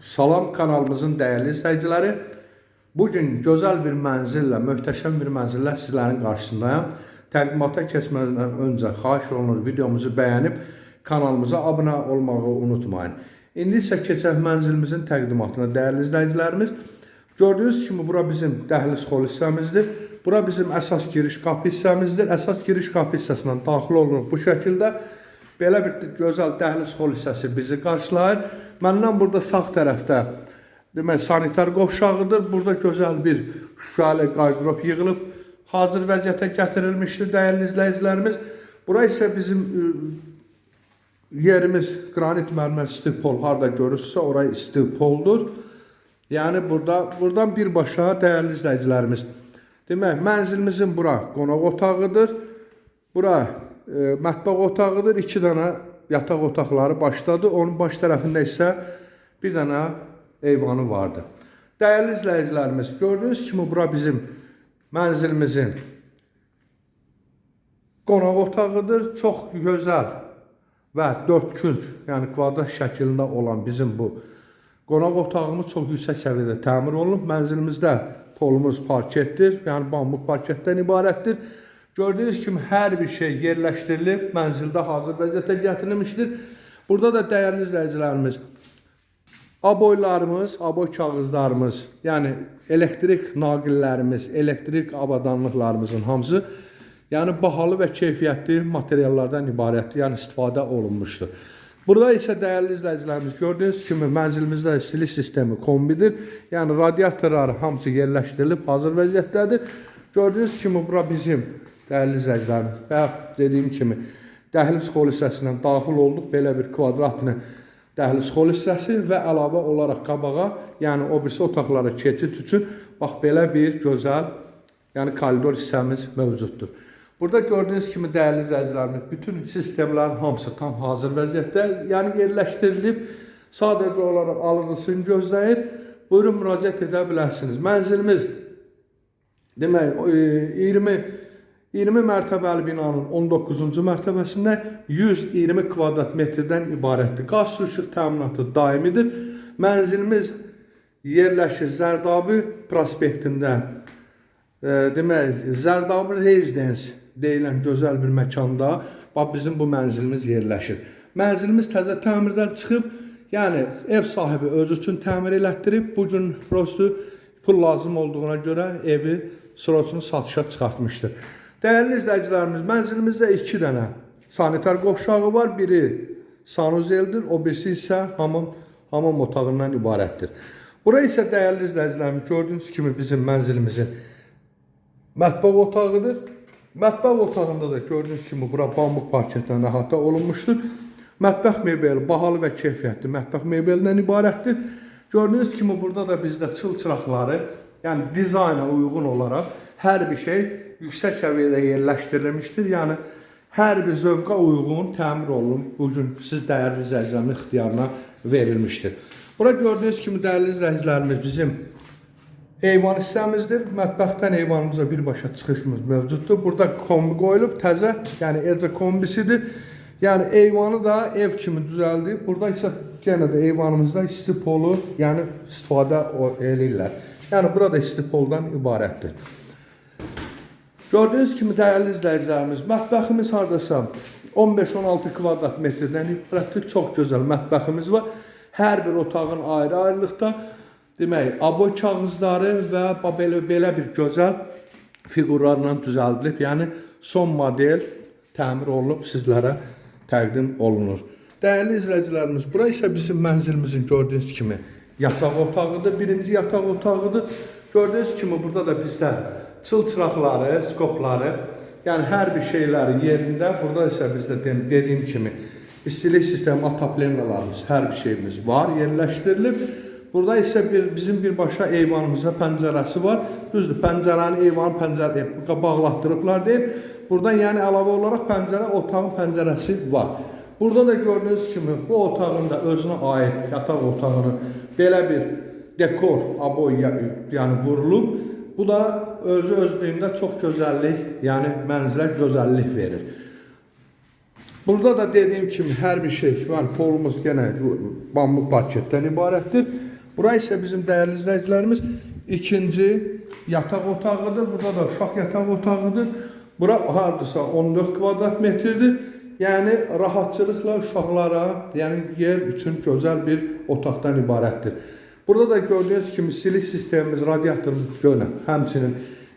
Salam kanalımızın değerli izləyiciləri. Bugün gözəl bir mənzillə, möhtəşəm bir mənzillə sizlərin qarşısındayım. Təqdimata keçmədən öncə xahiş olunur videomuzu bəyənib kanalımıza abunə olmağı unutmayın. İndi isə keçək mənzilimizin təqdimatına dəyərli izləyicilərimiz. Gördüyünüz kimi bura bizim dəhliz xol hissəmizdir. Bura bizim əsas giriş qapı hissəmizdir. Əsas giriş qapı hissəsindən daxil oluruq bu şəkildə. Belə bir gözəl dəhliz xol hissəsi bizi qarşılayır. Məndən burada sağ tərəfdə demək sanitar qovşağıdır. Burada gözəl bir şüşəli qarqrop yığılıb hazır vəziyyətə gətirilmişdir dəyərli izləyicilərimiz. Bura isə bizim yerimiz qranit mərmər stilpol harda görürsünüzsə orayı stilpoldur. Yəni burada buradan birbaşa dəyərli izləyicilərimiz. Demək mənzilimizin bura qonaq otağıdır. Bura e, mətbəx otağıdır. 2 dənə yataq otaqları başdadır. Onun baş tərəfində isə bir dənə eyvanı vardı. Dəyərli izləyicilərimiz, gördüyünüz kimi bura bizim mənzilimizin qonaq otağıdır. Çox gözəl və dördkünc, yəni kvadrat şəklində olan bizim bu qonaq otağımız çox yüksək səviyyədə təmir olunub. Mənzilimizdə polumuz parketdir, yəni bambuk parketdən ibarətdir. Gördüyünüz kimi hər bir şey yerləşdirilib, mənzildə hazır vəziyyətə gətirilmişdir. Burada da dəyərli izləyicilərimiz, aboylarımız, aboy kağızlarımız, yəni elektrik naqillərimiz, elektrik avadanlıqlarımızın hamısı yəni bahalı və keyfiyyətli materiallardan ibarətdir, yəni istifadə olunmuşdur. Burada isə dəyərli izləyicilərimiz gördüyünüz kimi mənzilimizdə istilik sistemi kombidir. Yəni radiatorları hamısı yerləşdirilib hazır vəziyyətdədir. Gördüyünüz kimi bura bizim dəyərli izləyicilərimiz, bayaq dediyim kimi dəhliz xol hissəsindən daxil olduq belə bir kvadratlı dəhliz xol hissəsi və əlavə olaraq qabağa, yəni o birisi otaqlara keçid üçün bax belə bir gözəl, yəni koridor hissəmiz mövcuddur. Burada gördüyünüz kimi dəyərli izləyicilərimiz, bütün sistemlərin hamısı tam hazır vəziyyətdə, yəni yerləşdirilib, sadəcə olaraq alıcısını gözləyir. Buyurun müraciət edə bilərsiniz. Mənzilimiz demək e, 20 20 mərtəbəli binanın 19-cu mərtəbəsində 120 kvadrat metrdən ibarətdir. Qaz su işıq təminatı daimidir. Mənzilimiz yerləşir Zərdabi prospektində. E, demək, Zərdabi Residence deyilən gözəl bir məkanda bax bizim bu mənzilimiz yerləşir. Mənzilimiz təzə təmirdən çıxıb, yəni ev sahibi özü üçün təmir elətdirib. Bu gün prosto pul lazım olduğuna görə evi sırasını satışa çıxartmışdır. Dəyərli izləyicilərimiz, mənzilimizdə 2 dənə sanitar qovşağı var. Biri sanuzeldir, o birisi isə hamam hamam otağından ibarətdir. Bura isə dəyərli izləyicilərimiz gördüyünüz kimi bizim mənzilimizin mətbəx otağıdır. Mətbəx otağında da gördüyünüz kimi bura bambuk parketdən əhatə olunmuşdur. Mətbəx mebeli bahalı və keyfiyyətli mətbəx mebelindən ibarətdir. Gördüyünüz kimi burada da bizdə çıl çıraqları, yəni dizayna uyğun olaraq hər bir şey yüksək səviyyədə yerləşdirilmişdir. Yəni hər bir zövqa uyğun təmir olunub bu gün siz dəyərli izləyicilərin ixtiyarına verilmişdir. Bura gördüyünüz kimi dəyərli izləyicilərimiz bizim Eyvan hissəmizdir. Mətbəxdən eyvanımıza birbaşa çıxışımız mövcuddur. Burada kombi qoyulub təzə, yəni elcə kombisidir. Yəni eyvanı da ev kimi düzəldib. Burada isə yenə də eyvanımızda istipolu, yəni istifadə eləyirlər. Yəni burada istipoldan ibarətdir. Gördüyünüz kimi dəyərli izləyicilərimiz, mətbəximiz hardasa 15-16 kvadrat metrdən ibarətdir. Çox gözəl mətbəximiz var. Hər bir otağın ayrı-ayrılıqda demək, aboy kağızları və belə belə bir gözəl fiqurlarla düzəldilib. Yəni son model təmir olunub sizlərə təqdim olunur. Dəyərli izləyicilərimiz, bura isə bizim mənzilimizin gördüyünüz kimi yataq otağıdır. Birinci yataq otağıdır. Gördüyünüz kimi burada da bizdə çıl çıraqları, skopları, yəni hər bir şeyləri yerində. Burada isə bizdə de- dediyim kimi istilik sistemi, ataplennalarımız, hər bir şeyimiz var, yerləşdirilib. Burada isə bir bizim birbaşa eyvanımızda pəncərəsi var. Düzdür, pəncərəni eyvan pəncərə bağlatdırıblar deyil. Buradan yəni əlavə olaraq pəncərə otağın pəncərəsi var. Burada da gördüyünüz kimi bu otağın da özünə aid yataq otağının belə bir dekor aboy yəni vurulub. Bu da özü özlüyündə çox gözəllik, yəni mənzilə gözəllik verir. Burada da dediyim kimi hər bir şey, yəni polumuz yenə bambu paketdən ibarətdir. Bura isə bizim dəyərli izləyicilərimiz ikinci yataq otağıdır. Burada da uşaq yataq otağıdır. Bura hardasa 14 kvadrat metrdir. Yəni rahatçılıqla uşaqlara, yəni yer üçün gözəl bir otaqdan ibarətdir. Burada da gördüyünüz kimi silik sistemimiz, radiatorumuz görə həmçinin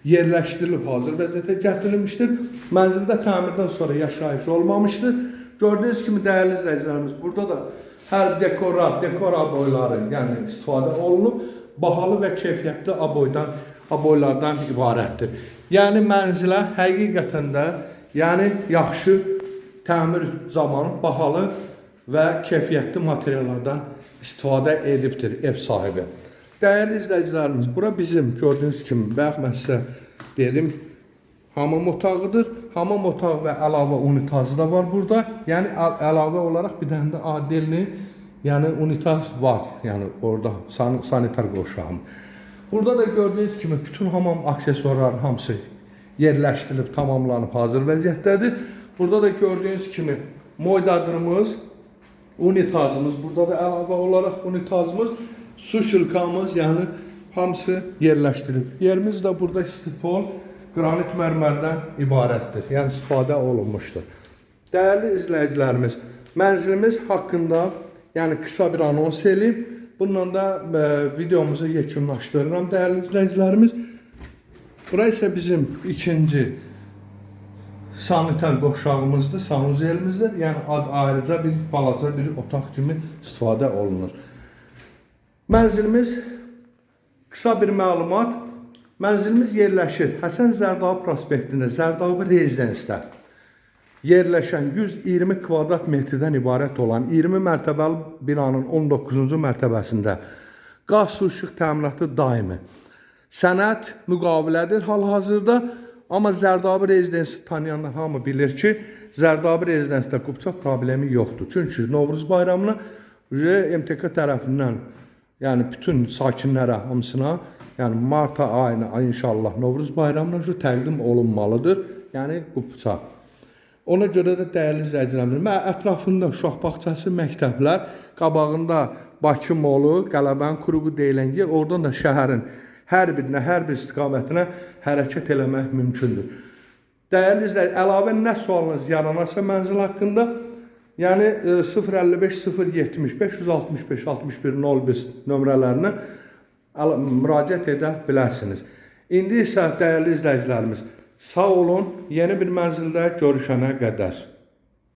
yerləşdirilib hazır vəziyyətə gətirilmişdir. Mənzildə təmirdən sonra yaşayış olmamışdır. Gördüyünüz kimi dəyərli izləyicilərimiz, burada da hər dekorat, dekor aboyları, yəni istifadə olunub, bahalı və keyfiyyətli aboydan, aboylardan ibarətdir. Yəni mənzilə həqiqətən də, yəni yaxşı təmir zamanı bahalı və keyfiyyətli materiallardan istifadə edibdir ev sahibi. Dəyərli izləyicilərimiz, bura bizim gördüyünüz kimi, bayaq mən sizə dedim, hamam otağıdır. Hamam otağı və əlavə unitazı da var burada. Yəni əl- əlavə olaraq bir dənə də adelni, yəni unitaz var. Yəni orada san sanitar qoşağım. Burada da gördüyünüz kimi bütün hamam aksesuarların hamısı yerləşdirilib, tamamlanıb hazır vəziyyətdədir. Burada da gördüyünüz kimi moydadırımız, unitazımız, burada da əlavə olaraq unitazımız, su şılkamız, yəni hamısı yerləşdirilib. Yerimiz də burada stipol, qranit mərmərdən ibarətdir. Yəni istifadə olunmuşdur. Dəyərli izləyicilərimiz, mənzilimiz haqqında yəni qısa bir anons eləyim. Bununla da e, videomuzu yekunlaşdırıram dəyərli izləyicilərimiz. Bura isə bizim ikinci sanitar qovşağımızdır, sanuzelimizdir. Yəni ayrıca bir balaca bir otaq kimi istifadə olunur. Mənzilimiz qısa bir məlumat. Mənzilimiz yerləşir Həsən Zərdabi prospektində, Zərdabi rezidansda yerləşən 120 kvadrat metrdən ibarət olan 20 mərtəbəli binanın 19-cu mərtəbəsində qaz su işıq təminatı daimi. Sənəd müqavilədir hal-hazırda, amma Zərdabi rezidensi tanıyanlar hamı bilir ki, Zərdabi rezidansda qupça problemi yoxdur. Çünki Novruz bayramına ücə MTK tərəfindən, yəni bütün sakinlərə hamısına, yəni mart ayına inşallah Novruz bayramına ücə təqdim olunmalıdır. Yəni qupça. Ona görə də dəyərli izləyicilərimiz, mən ətrafında uşaq bağçası, məktəblər, qabağında Bakı molu, Qələbənin kuruğu deyilən yer, oradan da şəhərin hər birinə, hər bir istiqamətinə hərəkət eləmək mümkündür. Dəyərli izləyicilər, əlavə nə sualınız yaranarsa mənzil haqqında, yəni e, 055 070 565 61 01 nömrələrinə müraciət edə bilərsiniz. İndi isə dəyərli izləyicilərimiz, sağ olun. Yeni bir mənzildə görüşənə qədər.